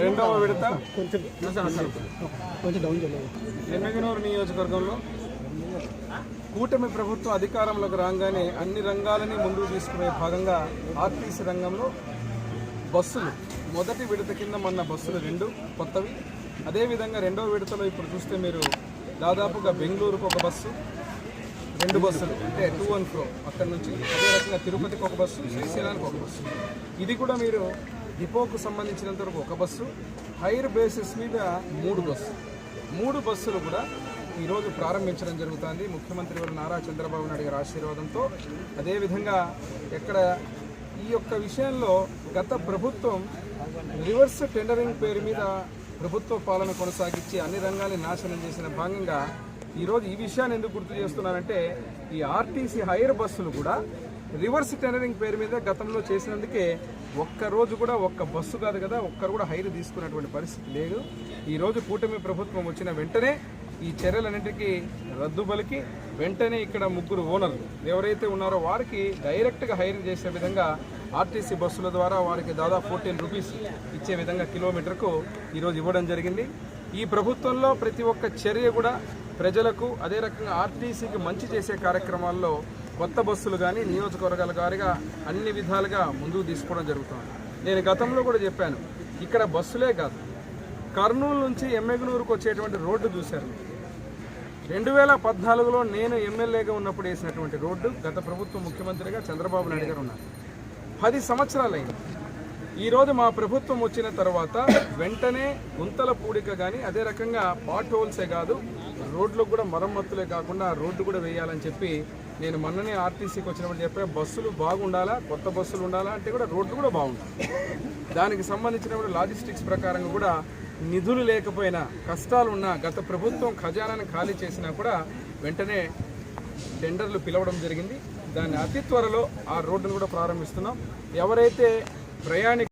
రెండవ విడత. ఎమ్మెగనూరు నియోజకవర్గంలో కూటమి ప్రభుత్వం అధికారంలోకి రాగానే అన్ని రంగాలని ముందుకు తీసుకునే భాగంగా ఆర్టీసీ రంగంలో బస్సులు. మొదటి విడత కింద మొన్న బస్సులు రెండు కొత్తవి. అదేవిధంగా రెండవ విడతలో ఇప్పుడు చూస్తే మీరు దాదాపుగా బెంగళూరుకు ఒక బస్సు రెండు బస్సులు అంటే టూ వన్ ఫ్రో అక్కడి నుంచి. అదే రకంగా తిరుపతికి ఒక బస్సు శ్రీశైలానికి ఒక బస్సు. ఇది కూడా మీరు డిపోకు సంబంధించినంత వరకు ఒక బస్సు హైర్ బేసిస్ మీద మూడు బస్సు. మూడు బస్సులు కూడా ఈరోజు ప్రారంభించడం జరుగుతుంది. ముఖ్యమంత్రి వారు నారా చంద్రబాబు నాయుడు గారి ఆశీర్వాదంతో. అదేవిధంగా ఎక్కడ ఈ యొక్క విషయంలో గత ప్రభుత్వం రివర్స్ టెండరింగ్ పేరు మీద ప్రభుత్వ పాలన కొనసాగించి అన్ని రంగాల్ని నాశనం చేసిన భాగంగా ఈరోజు ఈ విషయాన్ని ఎందుకు గుర్తు చేస్తున్నారంటే ఈ ఆర్టీసీ హైర్ బస్సులు కూడా రివర్స్ టెండరింగ్ పేరు మీద గతంలో చేసినందుకే ఒక్క రోజు కూడా ఒక్క బస్సు కాదు కదా ఒక్కరు కూడా హైర్ తీసుకున్నటువంటి పరిస్థితి లేదు. ఈరోజు కూటమి ప్రభుత్వం వచ్చిన వెంటనే ఈ చర్యలన్నింటికీ రద్దు పలికి వెంటనే ఇక్కడ ముగ్గురు ఓనర్లు ఎవరైతే ఉన్నారో వారికి డైరెక్ట్గా హైర్ చేసే విధంగా ఆర్టీసీ బస్సుల ద్వారా వారికి దాదాపు ఫోర్టీన్ రూపీస్ ఇచ్చే విధంగా కిలోమీటర్కు ఈరోజు ఇవ్వడం జరిగింది. ఈ ప్రభుత్వంలో ప్రతి ఒక్క చర్య కూడా ప్రజలకు అదే రకంగా ఆర్టీసీకి మంచి చేసే కార్యక్రమాల్లో కొత్త బస్సులు కానీ నియోజకవర్గాల గారిగా అన్ని విధాలుగా ముందుకు తీసుకోవడం జరుగుతుంది. నేను గతంలో కూడా చెప్పాను ఇక్కడ బస్సులే కాదు. కర్నూలు నుంచి ఎమ్మెగనూరుకు వచ్చేటువంటి రోడ్డు చూశారు. రెండు వేల పద్నాలుగులో నేను ఎమ్మెల్యేగా ఉన్నప్పుడు వేసినటువంటి రోడ్డు గత ప్రభుత్వ ముఖ్యమంత్రిగా చంద్రబాబు నాయుడు గారు ఉన్నారు. పది సంవత్సరాలైంది. ఈరోజు మా ప్రభుత్వం వచ్చిన తర్వాత వెంటనే గుంతల పూడిక కానీ అదే రకంగా పాట్ హోల్సే కాదు రోడ్లకు కూడా మరమ్మతులే కాకుండా రోడ్డు కూడా వేయాలని చెప్పి నేను మొన్ననే ఆర్టీసీకి వచ్చినప్పుడు చెప్పే బస్సులు బాగుండాలా? కొత్త బస్సులు ఉండాలా? అంటే కూడా రోడ్లు కూడా బాగుండాలి. దానికి సంబంధించిన లాజిస్టిక్స్ ప్రకారంగా కూడా నిధులు లేకపోయినా కష్టాలు ఉన్నా గత ప్రభుత్వం ఖజానాను ఖాళీ చేసినా కూడా వెంటనే టెండర్లు పిలవడం జరిగింది. దాన్ని అతి త్వరలో ఆ రోడ్డును కూడా ప్రారంభిస్తున్నాం. ఎవరైతే ప్రయాణి